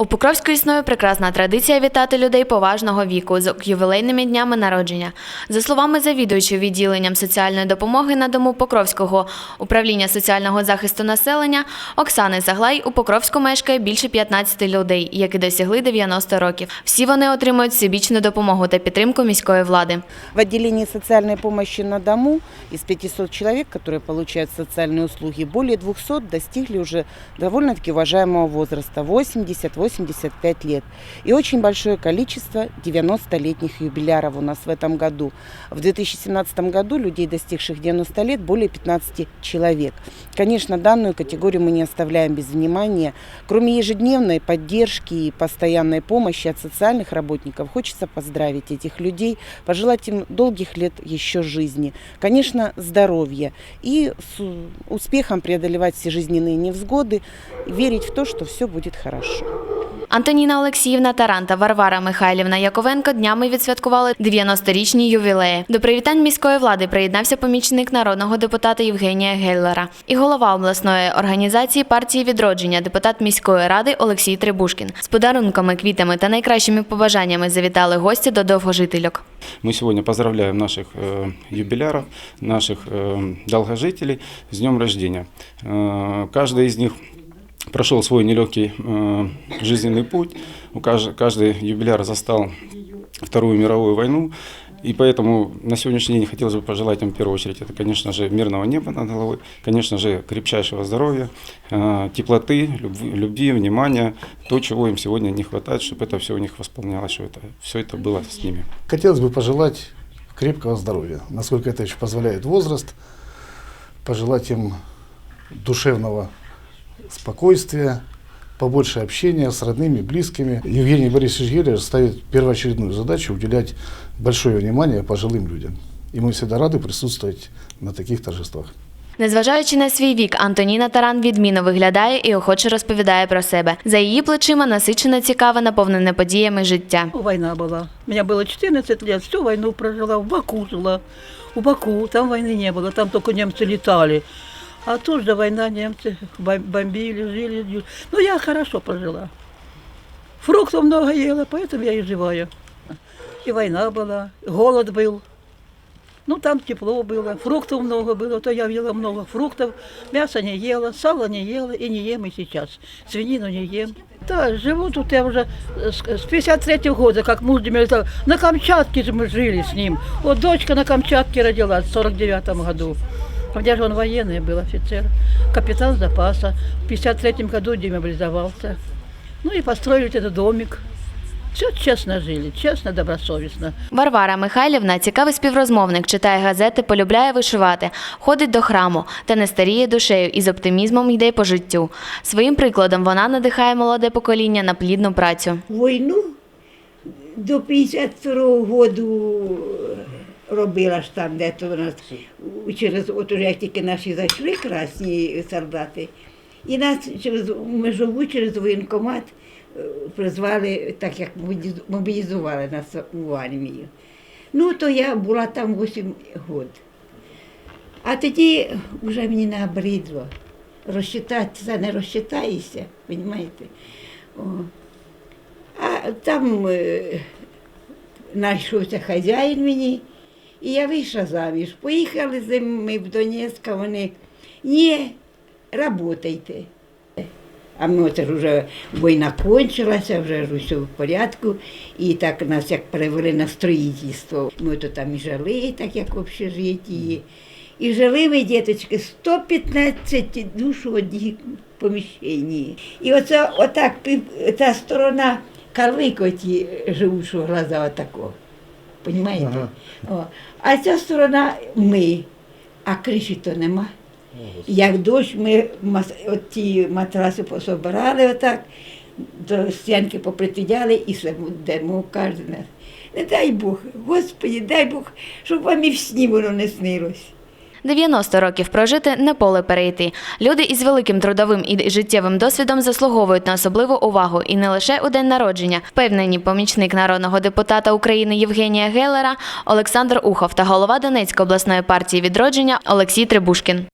У Покровську існує прекрасна традиція вітати людей поважного віку з ювілейними днями народження. За словами завідуючого відділенням соціальної допомоги на дому Покровського управління соціального захисту населення Оксани Заглай у Покровську мешкає більше 15 людей, які досягли 90 років. Всі вони отримують всебічну допомогу та підтримку міської влади. В відділенні соціальної допомоги на дому із 500 чоловік, які отримують соціальні услуги, більше 200 достигли вже доволі таки вважаємого віку – 80 85 лет. И очень большое количество 90-летних юбиляров у нас в этом году. В 2017 году людей, достигших 90 лет, более 15 человек. Конечно, данную категорию мы не оставляем без внимания. Кроме ежедневной поддержки и постоянной помощи от социальных работников, хочется поздравить этих людей, пожелать им долгих лет еще жизни. Конечно, здоровья и с успехом преодолевать все жизненные невзгоды, верить в то, что все будет хорошо. Антоніна Олексіївна Таран та Варвара Михайлівна Яковенко днями відсвяткували 90-річні ювілеї. До привітань міської влади приєднався помічник народного депутата Євгенія Геллера і голова обласної організації партії відродження, депутат міської ради Олексій Трибушкін. З подарунками, квітами та найкращими побажаннями завітали гості до довгожительок. Мы сегодня поздравляем наших э, юбиляров, наших э, долгожителей с днем рождения. Э, каждый из них прошел свой нелегкий э, жизненный путь. У кажд- каждый юбиляр застал Вторую мировую войну. И поэтому на сегодняшний день хотелось бы пожелать им в первую очередь, это, конечно же, мирного неба над головой, конечно же, крепчайшего здоровья, э, теплоты, любви, любви, внимания, то, чего им сегодня не хватает, чтобы это все у них восполнялось, чтобы это, все это было с ними. Хотелось бы пожелать крепкого здоровья, насколько это еще позволяет возраст, пожелать им душевного спокойствия, побольше общения с родными, близкими. Евгений Борисович Гелер ставит первоочередную задачу уделять большое внимание пожилым людям. И мы всегда рады присутствовать на таких торжествах. Незважаючи на свій вік, Антоніна Таран відмінно виглядає і охоче розповідає про себе. За її плечима насичене цікаве, наповнене подіями життя. Война была. У меня было 14 лет, всю войну прожила, в Баку жила. У Баку, там войны не было, там только немцы летали. А тут же война, немцы бом- бомбили, жили. Ну, я хорошо прожила. Фруктов много ела, поэтому я и живая. И война была, голод был. Ну, там тепло было, фруктов много было, то я ела много фруктов, мясо не ела, сало не ела и не ем и сейчас. Свинину не ем. Да, живу тут я уже с с 53 года, как муж демилитар. На Камчатке же мы жили с ним. Вот дочка на Камчатке родилась в 49 году. У меня же он военный был офицер, капитан запаса. В 53 году демобилизовался. Ну и построили вот этот домик. Все честно жили, честно, добросовестно. Варвара Михайлівна цікавий співрозмовник, читає газети, полюбляє вишивати, ходить до храму та не старіє душею і з оптимізмом йде по життю. Своїм прикладом вона надихає молоде покоління на плідну працю. Війну до 52-го году робила ж там, де то у нас через от уже як тільки наші зайшли красні солдати, і нас через межову, через воєнкомат е, призвали, так як мобілізували нас у армію. Ну, то я була там 8 років. А тоді вже мені набридло. Розчитатися не розчитаєшся, розумієте? О. А там е, знайшовся хазяїн мені, і я вийшла заміж. Поїхали з ним ми в Донецьк, вони ні, работайте. А ми оце ж вже війна кончилася, вже ж в порядку. І так нас як перевели на строїтельство. Ми то там і жили, так як в общежитті. І жили ми, діточки, 115 душ в одній поміщенні. І оце отак та сторона карликоті живуть, глаза отако. Понімаєте? О. А ця сторона ми, а криші то нема. Як дощ, ми от ті матраси пособирали отак, до стінки попритидяли і йдемо кожен. раз. Не дай Бог, Господи, дай Бог, щоб вам і в сні воно не снилось. 90 років прожити не поле перейти. Люди із великим трудовим і життєвим досвідом заслуговують на особливу увагу і не лише у день народження. Впевнені помічник народного депутата України Євгенія Гелера, Олександр Ухов та голова Донецької обласної партії відродження Олексій Трибушкін.